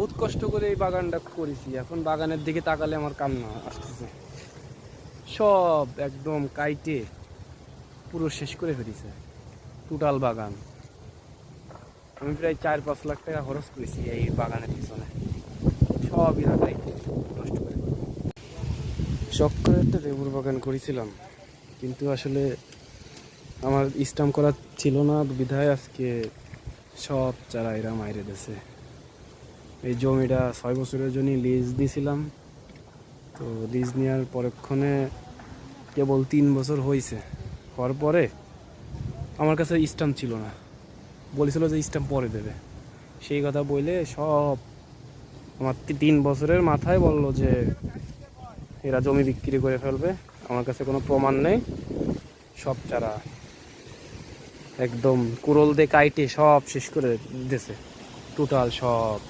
বহুত কষ্ট করে এই বাগানটা করেছি। এখন বাগানের দিকে তাকালে আমার কান্না আসতেছে। সব একদম কাইটে পুরো শেষ করে ফেলেছে। টোটাল বাগান। আমি প্রায় চার পাঁচ লাখ টাকা খরচ করেছি এই বাগানের পিছনে। সব কাইটে, নষ্ট করে শখ করে একটা লেবুর বাগান করেছিলাম। কিন্তু আসলে আমার স্টাম্প করা ছিল না। বিধায় আজকে সব চারা এরা মাইরে দিছে এই জমিটা ছয় বছরের জন্য লিজ দিয়েছিলাম তো লিজ নেওয়ার পরক্ষণে কেবল তিন বছর হয়েছে হওয়ার পরে আমার কাছে স্ট্যাম্প ছিল না। বলেছিল যে স্টাম্প পরে দেবে। সেই কথা বলে সব আমার তিন বছরের মাথায় বলল যে এরা জমি বিক্রি করে ফেলবে। আমার কাছে কোনো প্রমাণ নেই। সব চারা একদম কুরল দিয়ে কাইটে সব শেষ করে দিয়েছে টোটাল সব।